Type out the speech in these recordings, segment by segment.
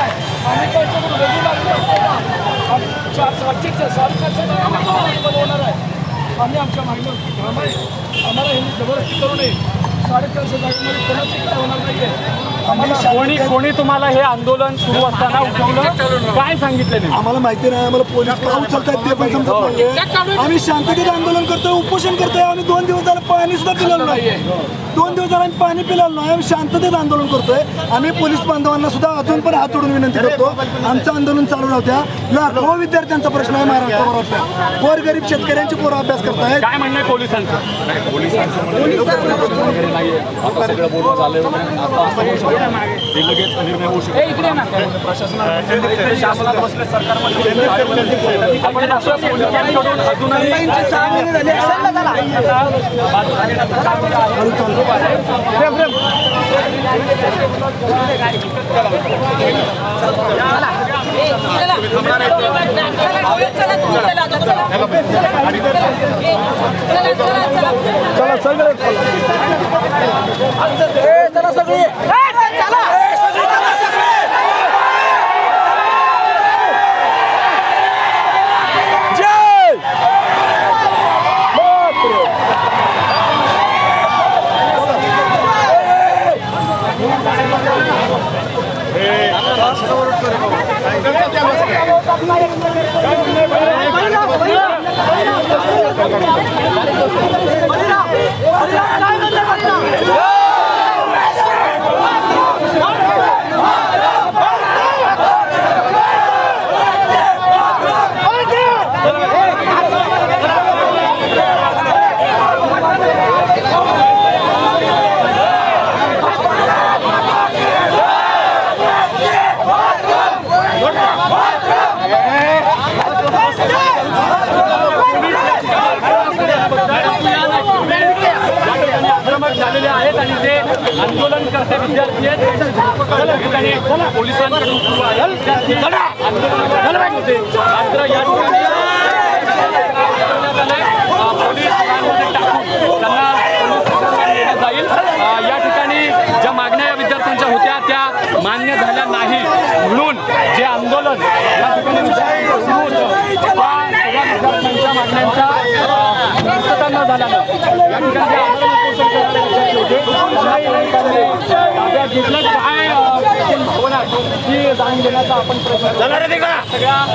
आहे आम्ही त्यांच्याकडून बनवणार आहे आमच्या मागणीवर ठाम आहे आम्हाला जबरदस्ती करू नये साडेचारशे जागेमध्ये कोणाची काय होणार नाही आहे आम्हाला कोणी कोणी तुम्हाला हे आंदोलन सुरू असताना उठवलं? काय सांगितलं नाही आम्हाला माहिती नाही आम्हाला पोलीस का उचलतायत ते पण समजत नाहीये. आम्ही शांततेत आंदोलन करतोय उपोषण करतोय आम्ही दोन दिवस झालं पाणी सुद्धा पिलेलं नाही. दोन दिवस झालं आम्ही पाणी पिलेलं नाही आम्ही शांततेत आंदोलन करतोय. आम्ही पोलीस बांधवांना सुद्धा अजून पण हात जोडून विनंती करतो. आमचं आंदोलन चालू राहू द्या. लाखो विद्यार्थ्यांचा प्रश्न आहे महाराष्ट्रावर गोरगरीब शेतकऱ्यांची पोरं अभ्यास करतायत. काय म्हणणं आहे पोलिसांचं? आता सगळं. बोलणं झालंय वगैरे आता असं होऊ शकत नाही. हे लगेच निर्णय होऊ शकतो त्यामुळे प्रशासनाने शासनात बसले सरकारमध्ये आपण असं पोलिसांकडून अजूनही चला सगळे झालेले आहेत आणि ते आंदोलनकर्ते विद्यार्थी आहेत पोलिसांकडून सुरू आहे. आंदोलन होते. मात्र या ठिकाणी पोलीस टाकून त्यांना जाईल. या ठिकाणी ज्या मागण्या या विद्यार्थ्यांच्या होत्या त्या मान्य झाल्या नाही. म्हणून जे आंदोलन या ठिकाणी सुरू होतं त्या सगळ्या विद्यार्थ्यांच्या मागण्यांच्या या ठिकाणी होते ताब्यात घेतलं काय अ, एकूण भावना ही जाणून घेण्याचा आपण प्रयत्न करू.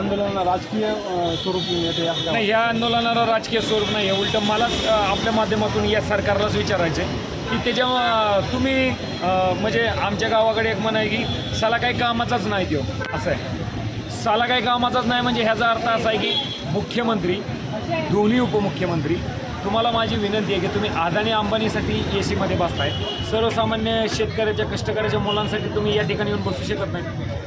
आंदोलनाला राजकीय स्वरूप येते नाही या आंदोलनाला राजकीय स्वरूप नाही आहे. उलटं मलाच अ, आपल्या माध्यमातून या सरकारलाच विचारायचं आहे की त्याच्या अ, तुम्ही अ, म्हणजे आमच्या गावाकडे एक म्हण आहे की साला काही कामाचाच नाही देऊ असं आहे. साला काही कामाचाच नाही म्हणजे ह्याचा अर्थ असा आहे की मुख्यमंत्री दोन्ही उपमुख्यमंत्री तुम्हाला माझी विनंती आहे की तुम्ही अदानी अंबानीसाठी ए सीमध्ये बसताय. सर्वसामान्य शेतकऱ्याच्या कष्टकऱ्याच्या मुलांसाठी तुम्ही या ठिकाणी येऊन बसू शकत नाही.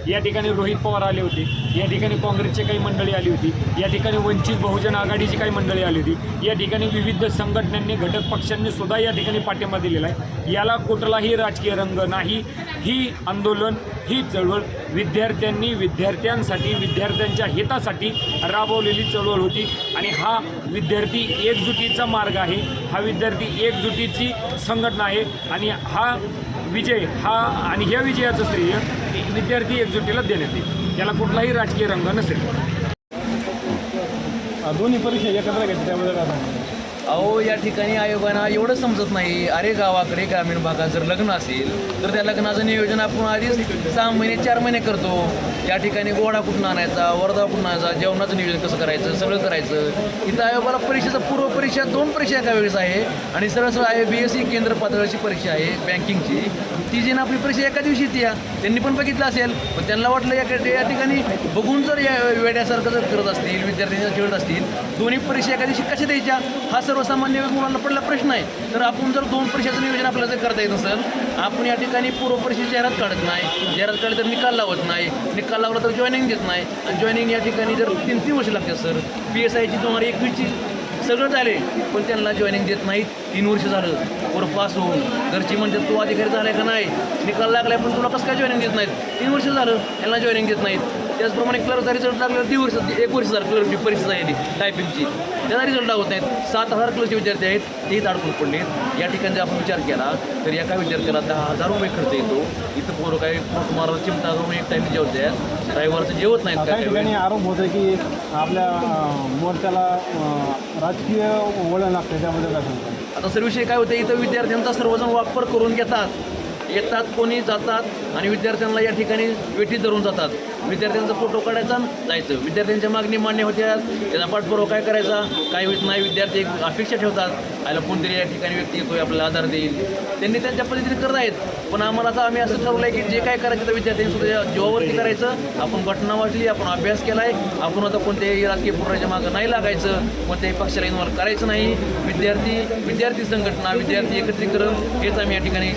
या ठिकाणी रोहित पवार आले होते. या ठिकाणी काँग्रेसची काही मंडळी आली होती. या ठिकाणी वंचित बहुजन आघाडीची काही मंडळी आली होती. या ठिकाणी विविध संघटनांनी घटक पक्षांनी सुद्धा या ठिकाणी पाठिंबा दिलेला आहे. याला कुठलाही राजकीय रंग नाही. ही आंदोलन ही चळवळ विद्यार्थ्यांनी विद्यार्थ्यांसाठी विद्यार्थ्यांच्या हितासाठी राबवलेली चळवळ होती. आणि हा विद्यार्थी एकजुटीचा मार्ग आहे. हा विद्यार्थी एकजुटीची संघटना आहे. आणि हा विजय हा आणि ह्या विजयाचं श्रेय विद्यार्थी एकजुटीला देण्यात येईल. याला कुठलाही राजकीय रंग नसेल. दोन्ही परीक्षा एकत्र घ्यायच्या त्याबद्दल काय? अहो या ठिकाणी आयोगांना एवढं समजत नाही. अरे गावाकडे ग्रामीण भागात जर लग्न असेल तर त्या लग्नाचं नियोजन आपण आधीच सहा महिने चार महिने करतो. या ठिकाणी गोडा कुठून आणायचा वर्धा कुठून आणायचा जेवणाचं नियोजन कसं करायचं सगळं करायचं. इथं आयोगाला परीक्षेचं पूर्व परीक्षा दोन परीक्षा एका वेळेस आहे. आणि सरळ सरळ आहे बी एस सी केंद्र पातळीची परीक्षा आहे बँकिंगची. ती जी ना आपली परीक्षा एका दिवशी ती या. त्यांनी पण बघितलं असेल पण त्यांना वाटलं या या ठिकाणी बघून जर या वेड्यासारखं जर करत असतील विद्यार्थ्यांना खेळत असतील दोन्ही परीक्षा एका दिवशी कशा द्यायच्या? हा सर्वसामान्य मुलांना पडला प्रश्न आहे. तर आपण जर दोन परीक्षाचं नियोजन आपल्याला जर करता येत असेल आपण या ठिकाणी पूर्व परीक्षेची जाहिरात काढत नाही. जाहिरात काढली तर निकाल लावत नाही. निकाल लावला तर जॉईनिंग देत नाही. आणि जॉईनिंग या ठिकाणी जर तीन तीन वर्ष लागते सर. पी एस आयची दोन हजार एकवीसची सगळं झाले पण त्यांना जॉईनिंग देत नाहीत. तीन वर्ष झालं. वर पास होऊन. घरची म्हणतात तू अधिकारी झालाय का नाही? निकाल लागलाय पण तुला कसं काय जॉईनिंग देत नाहीत? तीन वर्ष झालं. यांना जॉईनिंग देत नाहीत. त्याचप्रमाणे क्लर्कचा रिझल्ट लागला दीड वर्ष एक वर्ष झालं क्लर्कची परीक्षा झाली टायपिंगची त्याचा रिझल्ट लागत नाहीत. सात हजार क्लर्कचे विद्यार्थी आहेत. तेच अडकून पडले या ठिकाणी जर आपण विचार केला तर एका विद्यार्थ्याला दहा हजार रुपये खर्च येतो. इथं पोरं काही मारा चिमटा करून एक टाईम जेवतात रविवारचं जेवत नाहीत काही ठिकाणी आरोप होतो की आपल्या मोर्चाला राजकीय वळण लागतं त्याबद्दल काय आता सर विषय काय होते इथं विद्यार्थ्यांचा सर्वजण वापर करून घेतात. येतात कोणी जातात आणि विद्यार्थ्यांना या ठिकाणी वेठीत धरून जातात. विद्यार्थ्यांचा फोटो काढायचा जायचं. विद्यार्थ्यांच्या मागणी मान्य होत्या. त्याचा पाठपुरावा काय करायचा? काय होत नाही. विद्यार्थी अपेक्षा ठेवतात. आयला कोणतरी या ठिकाणी व्यक्ती येतोय आपल्याला आधार देईल. त्यांनी त्यांच्या पद्धतीने करत आहेत. पण आम्हाला आता आम्ही असं ठरवलं आहे की जे काय करायचं तर विद्यार्थ्यांनी सुद्धा जीवावरती करायचं. आपण घटना वाचली आपण अभ्यास केला आहे आपण आता कोणत्याही राजकीय पुराच्या मागं नाही लागायचं. कोणत्याही पक्षाला इन्व्हॉल्व करायचं नाही. विद्यार्थी विद्यार्थी संघटना विद्यार्थी एकत्रीकरण हेच आम्ही या ठिकाणी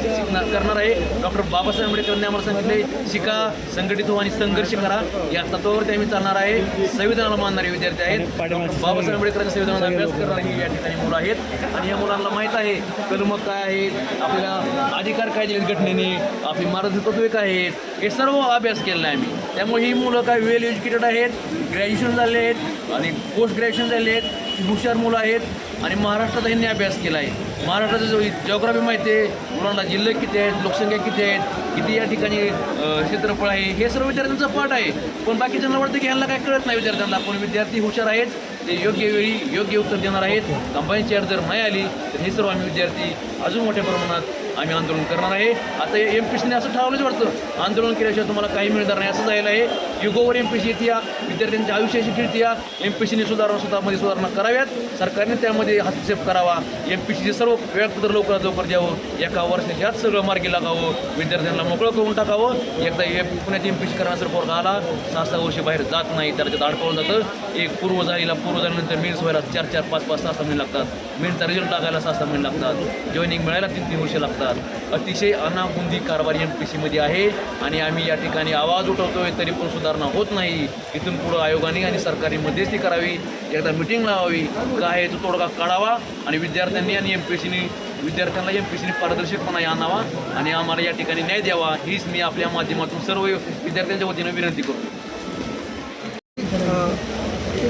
करणार आहे. डॉक्टर बाबासाहेब आंबेडकरांनी आम्हाला सांगितले शिका संघटित हो आणि संघर्ष करा. या तत्वावरती आम्ही चालणार आहे. संविधानाला मानणारे विद्यार्थी आहेत. डॉक्टर बाबासाहेब आंबेडकरांच्या संविधानाचा अभ्यास करणारे या ठिकाणी मुलं आहेत. आणि या मुलांना माहीत आहे कलम काय आहेत आपल्याला अधिकार काय दिलेत घटनेने आपली मार्गदर्शक तत्वे काय आहेत हे सर्व अभ्यास केलेला आहे आम्ही त्यामुळे ही मुलं काय वेल एज्युकेटेड आहेत ग्रॅज्युएशन झाले आहेत आणि पोस्ट ग्रॅज्युएशन झाले आहेत हुशार मुलं आहेत आणि महाराष्ट्राचा यांनी अभ्यास केला आहे. महाराष्ट्राचं जो जॉग्राफी माहिती आहे मुलांना जिल्हे किती आहेत लोकसंख्या किती आहेत किती या ठिकाणी क्षेत्रफळ आहे हे सर्व विद्यार्थ्यांचा पाठ आहे. पण बाकीच्यांना वाटतं की ह्यांना काय कळत नाही विद्यार्थ्यांना पण विद्यार्थी हुशार आहेत ते योग्य वेळी योग्य उत्तर देणार आहेत. कंबाईन चेअर जर नाही आली तर हे सर्व आम्ही विद्यार्थी अजून मोठ्या प्रमाणात आम्ही आंदोलन करणार आहे. आता एम पी सीने असं ठरवलंच वाटतं. आंदोलन केल्याशिवाय तुम्हाला काही मिळणार नाही. असं झालेलं आहे. युगोवर एम पी सी येते विद्यार्थ्यांच्या आयुष्याशी खेळते एम पी सीने सुधारणा स्वतःमध्ये सुधारणा कराव्यात. सरकारने त्यामध्ये हस्तक्षेप करावा. एम पी सीचे सर्व वेळापत्र लवकरात लवकर द्यावं. एका वर्षाच्या आत सगळं मार्गी लागावं. विद्यार्थ्यांना मोकळं करून टाकावं. एकदा एम पुण्याची एम पी सी करण्याचा पोरगा आला. सहा सहा वर्ष बाहेर जात नाही. त्याला त्यात अडकवलं जातं. एक पूर्व झालेला पूर्व झाल्यानंतर मेन्स व्हायला चार चार पाच पाच सहा महिने लागतात. मेन्सचा रिझल्ट लागायला सहा सहा महिने लागतात. जॉईनिंग मिळायला तीन तीन वर्ष लागतात. अतिशय अनाबुंदी कारभार एम पी सीमध्ये आहे आणि आम्ही या ठिकाणी आवाज उठवतोय तरी पण सुधारणा होत नाही. इथून पुढं आयोगाने आणि सरकारने मध्यस्थी करावी एकदा मिटिंग लावावी. काय आहे तो तोडगा काढावा आणि विद्यार्थ्यांनी आणि एम पी सीने विद्यार्थ्यांना एम पी सीने पारदर्शकपणा आणावा आणि आम्हाला या ठिकाणी न्याय द्यावा हीच मी आपल्या माध्यमातून सर्व विद्यार्थ्यांच्या वतीनं विनंती करतो.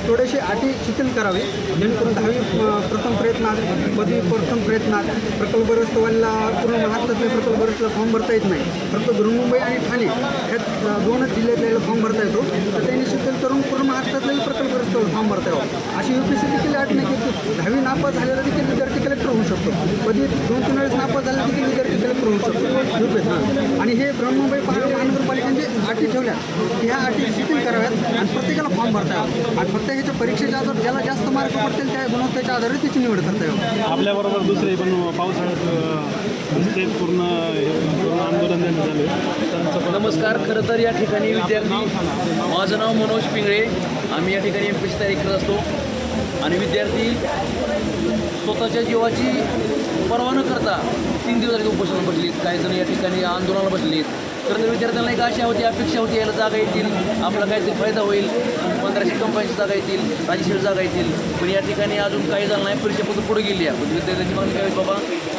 थोडेसे अटी शिथिल करावे. जेणेकरून दहावी प्रथम प्रयत्नात पदवी प्रथम प्रयत्नात प्रकल्पग्रस्तवाला पूर्ण महाराष्ट्रातल्या प्रकल्पग्रस्तला फॉर्म भरता येत नाही. फक्त बृहमुंबई आणि ठाणे ह्या दोनच जिल्ह्यातल्या फॉर्म भरता येतो. तर त्यांनी शिथिल करून पूर्ण महाराष्ट्रातल्या प्रकल्पग्रस्तवाला फॉर्म भरता यावं. अशी यू पी सी देखील अट नाही की दहावी नापास झालेला देखील विद्यार्थी कलेक्टर होऊ शकतो. पदवी दोन तीन वेळेस नापास झाला देखील विद्यार्थी कलेक्टर होऊ शकतो. यू पी आणि हे बृहमुंबई पहा- अटी ठेवल्या. की ह्या अटी शिथिल कराव्यात आणि प्रत्येकाला फॉर्म भरता यावं. आणि फक्त ह्याच्या परीक्षेच्या आधार ज्याला जास्त मार्क पडतील त्या गुणवत्तेच्या आधारे त्याची निवड करता यावं. आपल्याबरोबर दुसरे पण पावसाळ्यात नुसते पूर्ण पूर्ण आंदोलन नमस्कार खरं तर या ठिकाणी विद्यार्थी माझं नाव मनोज पिंगळे. आम्ही या ठिकाणी एम पी तयारी करत असतो. आणि विद्यार्थी स्वतःच्या जीवाची पर्वा न करता तीन दिवस झाले उपोषण बसलीत काही जण या ठिकाणी आंदोलनाला बसलीत. कारण तर विद्यार्थ्यांना एक अशी होती अपेक्षा होती याला जागा येतील. आपला काहीतरी फायदा होईल. पंधराशे कंपन्यांची जागा येतील राजेशीर जागा येतील. पण या ठिकाणी अजून काही झालं नाही परीक्षा फक्त पुढे गेली आहे. विद्यार्थ्यांची मागणी काय बाबा?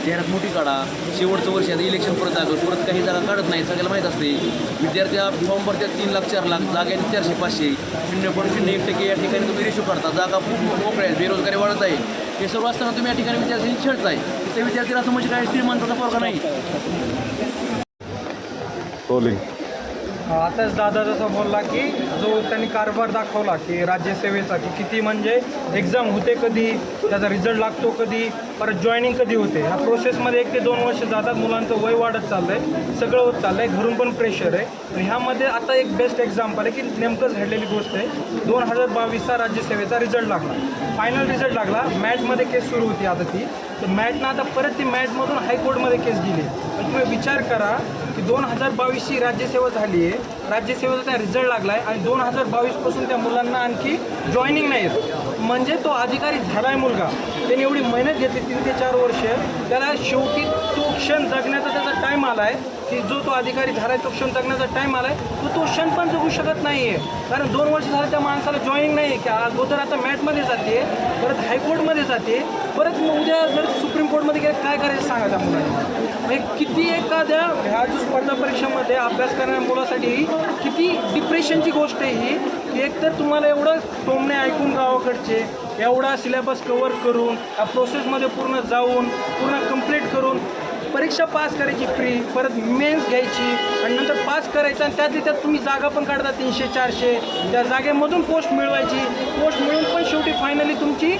जाहिरात मोठी काढा. शेवटचं वर्ष आता इलेक्शन परत आलं परत काही जागा काढत नाही सगळ्याला माहीत असते. विद्यार्थी फॉर्म भरतात तीन लाख चार लाख जागा आहेत चारशे पाचशे. शून्य पॉईंट शून्य एक टक्के या ठिकाणी तुम्ही रेशो काढता. जागा खूप मोकळ्या आहेत बेरोजगारी वाढत आहे. हे सर्व असताना तुम्ही या ठिकाणी विद्यार्थ्यांनी छेडताय त्या विद्यार्थ्याला असं म्हणजे काय? श्रीमंताचा पोरगा नाही. आताच दादा जसा बोलला की जो त्यांनी कारभार दाखवला की राज्यसेवेचा की किती म्हणजे एक्झाम होते कधी त्याचा रिझल्ट लागतो कधी परत जॉईनिंग कधी होते ह्या प्रोसेसमध्ये एक ते दोन वर्ष जातात मुलांचं वय वाढत चाललं आहे सगळं होत चाललं आहे घरून पण प्रेशर आहे. आणि ह्यामध्ये आता एक बेस्ट एक्झाम्पल आहे की नेमकंच घडलेली गोष्ट आहे दोन हजार बावीसचा राज्यसेवेचा रिझल्ट लागला. फायनल रिझल्ट लागला मॅटमध्ये केस सुरू होती आता ती. तर मॅटनं आता परत ती मॅटमधून हायकोर्टमध्ये केस गेली. तर तुम्ही विचार करा की दोन हजार बावीसची राज्यसेवा झाली आहे. राज्यसेवेचा त्या रिझल्ट लागला आहे आणि दोन हजार बावीसपासून त्या मुलांना आणखी जॉईनिंग नाही आहेत म्हणजे तो अधिकारी झाला आहे मुलगा. त्याने एवढी मेहनत घेतली तीन ते चार वर्ष. त्याला शेवटी तो क्षण जगण्याचा त्याचा टाईम आला आहे की जो तो अधिकारी झालाय तो क्षण जगण्याचा टाईम आला आहे तो तो क्षण पण जगू शकत नाही आहे कारण दोन वर्ष झालं त्या माणसाला जॉईनिंग नाही आहे की अगोदर आता मॅटमध्ये जाते परत हायकोर्टमध्ये जाते परत उद्या जर सुप्रीम कोर्टमध्ये गेलं काय करायचं सांगा त्या मुलांना म्हणजे किती एखाद्या ह्या जो स्पर्धा परीक्षेमध्ये अभ्यास करणाऱ्या मुलासाठी किती डिप्रेशनची गोष्ट आहे ही एक एकतर तुम्हाला एवढं टोमणे ऐकून गावाकडचे एवढा सिलेबस कवर करून या प्रोसेसमध्ये पूर्ण जाऊन पूर्ण कंप्लीट करून परीक्षा पास करायची फ्री परत मेन्स घ्यायची आणि नंतर पास करायचं आणि त्यातली त्यात तुम्ही जागा पण काढता तीनशे चारशे. त्या जागेमधून पोस्ट मिळवायची. पोस्ट मिळून पण शेवटी फायनली तुमची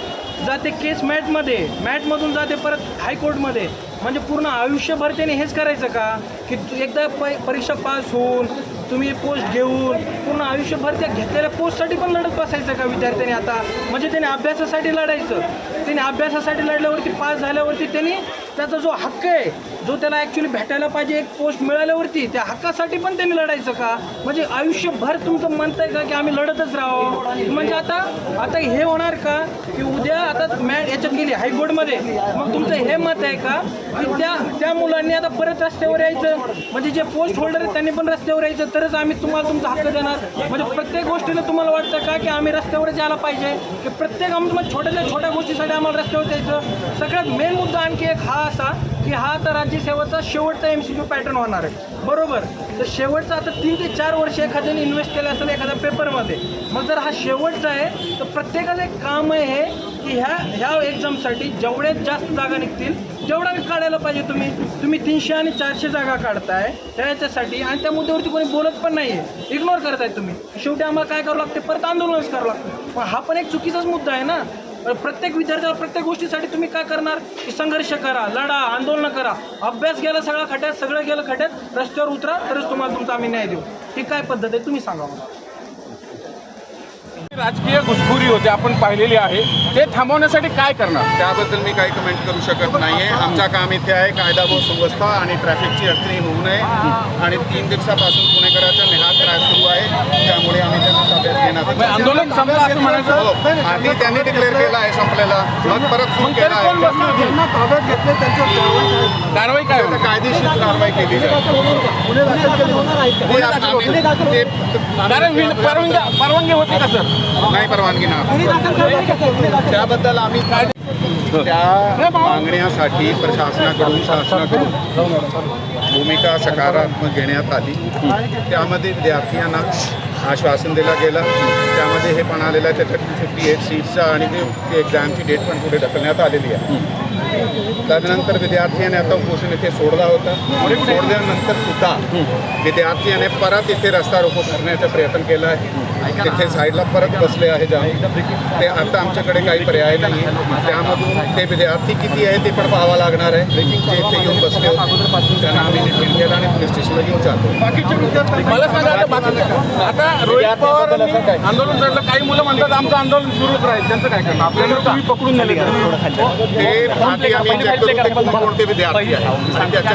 जाते केस मॅटमध्ये मॅटमधून जाते परत हायकोर्टमध्ये म्हणजे पूर्ण आयुष्यभर त्याने हेच करायचं का? की एकदा प परीक्षा पास होऊन तुम्ही पोस्ट घेऊन पूर्ण आयुष्यभर त्या घेतलेल्या पोस्टसाठी पण लढत बसायचं का विद्यार्थ्यांनी आता? म्हणजे त्याने अभ्यासासाठी लढायचं. त्यांनी अभ्यासासाठी लढल्यावरती पास झाल्यावरती त्यांनी त्याचा जो हक्क आहे जो त्याला ॲक्च्युली भेटायला पाहिजे एक पोस्ट मिळाल्यावरती त्या हक्कासाठी पण त्यांनी लढायचं का? म्हणजे आयुष्यभर तुमचं म्हणताय का की आम्ही लढतच राहावं? म्हणजे आता आता हे होणार का? की उद्या आता मॅट याच्यात गेली हायकोर्टमध्ये मग तुमचं हे मत आहे का? की त्या त्या मुलांनी आता परत रस्त्यावर यायचं? म्हणजे जे पोस्ट होल्डर आहेत त्यांनी पण रस्त्यावर यायचं तरच आम्ही तुम्हाला तुमचा हक्क देणार. म्हणजे प्रत्येक गोष्टीला तुम्हाला वाटतं का की आम्ही रस्त्यावरच यायला पाहिजे? की प्रत्येक आम्ही म्हणजे तुम्हाला छोट्यातल्या छोट्या गोष्टीसाठी आम्हाला रस्त्यावर यायचं सगळ्यात मेन मुद्दा आणखी एक हा असा की हा आता राज्यसेवेचा शेवटचा एम सी क्यू पॅटर्न होणार आहे. बरोबर? तर शेवटचा आता तीन ते चार वर्ष एखाद्याने इन्व्हेस्ट केलं असेल एखाद्या पेपरमध्ये मग जर हा शेवटचा आहे तर प्रत्येकाचं एक काम आहे हे की ह्या ह्या एक्झामसाठी जेवढ्यात जास्त जागा निघतील जेवढा काढायला पाहिजे तुम्ही. तुम्ही तीनशे आणि चारशे जागा काढताय त्या याच्यासाठी आणि त्या मुद्द्यावरती कोणी बोलत पण नाही आहे इग्नोर करताय तुम्ही. शेवटी आम्हाला काय करावं लागते? परत आंदोलनच करावं लागतं. पण हा पण एक चुकीचाच मुद्दा आहे ना. प्रत्येक विद्यार्थ्याला प्रत्येक गोष्टीसाठी तुम्ही काय करणार? की संघर्ष करा लढा आंदोलन करा. अभ्यास गेला सगळा खड्यात सगळं गेलं खड्यात रस्त्यावर उतरा तरच तुम्हाला तुमचा आम्ही न्याय देऊ. ही काय पद्धत आहे? तुम्ही सांगा मला. राजकीय घुसखोरी होते आपण पाहिलेली आहे. ते थांबवण्यासाठी काय करणार? त्याबद्दल मी काही कमेंट करू शकत नाही आहे आमचं काम इथे आहे कायदा व सुव्यवस्था आणि ट्रॅफिकची अडचणी होऊ नये. आणि तीन दिवसापासून पुणेकरांचा नेहा त्रास सुरू आहे. त्यामुळे आम्ही त्यांना ताब्यात घेणार मग आंदोलन संपलं असं म्हणायचं? हो, आधी त्यांनी डिक्लेअर केलं आहे संपलेला. मग परत सुरू केला आहे. ताब्यात घेतले त्यांच्या कारवाई काय? कायदेशीर कारवाई केली जाईल. परवानगी परवानगी होती का सर? नाही परवानगी ना. त्याबद्दल आम्ही काय त्या मागण्यासाठी प्रशासनाकडून शासनाकडून भूमिका सकारात्मक घेण्यात आली. त्यामध्ये विद्यार्थ्यांना आश्वासन दिलं गेलं. त्यामध्ये हे पण आलेलं आहे त्याच्यात फिफ्टी एट सीट्सचा आणि ते एक्झामची डेट पण पुढे ढकलण्यात आलेली आहे. त्यानंतर विद्यार्थ्याने आता उपोषण इथे सोडला होता. सोडल्यानंतर सुद्धा विद्यार्थ्याने परत इथे रस्ता रोको करण्याचा प्रयत्न केला आहे. तिथे साईडला परत बसले आहे जाऊन. ते आता आमच्याकडे काही पर्याय नाही. त्यामधून ते विद्यार्थी किती आहे ते पण पाहावं लागणार आहे. ते इथे येऊन बसले होते. त्यांना आम्ही डिटेन केलं आणि पोलीस स्टेशनला घेऊन जातो. आंदोलन चढलं काही मुलं म्हणतात आमचं आंदोलन सुरूच राहील. त्यांचं काय करणार? आपल्याला तुम्ही पकडून नेले तर ते आम्ही चेक करू ते कोणकोणते विद्यार्थी आहेत आणि त्याच्या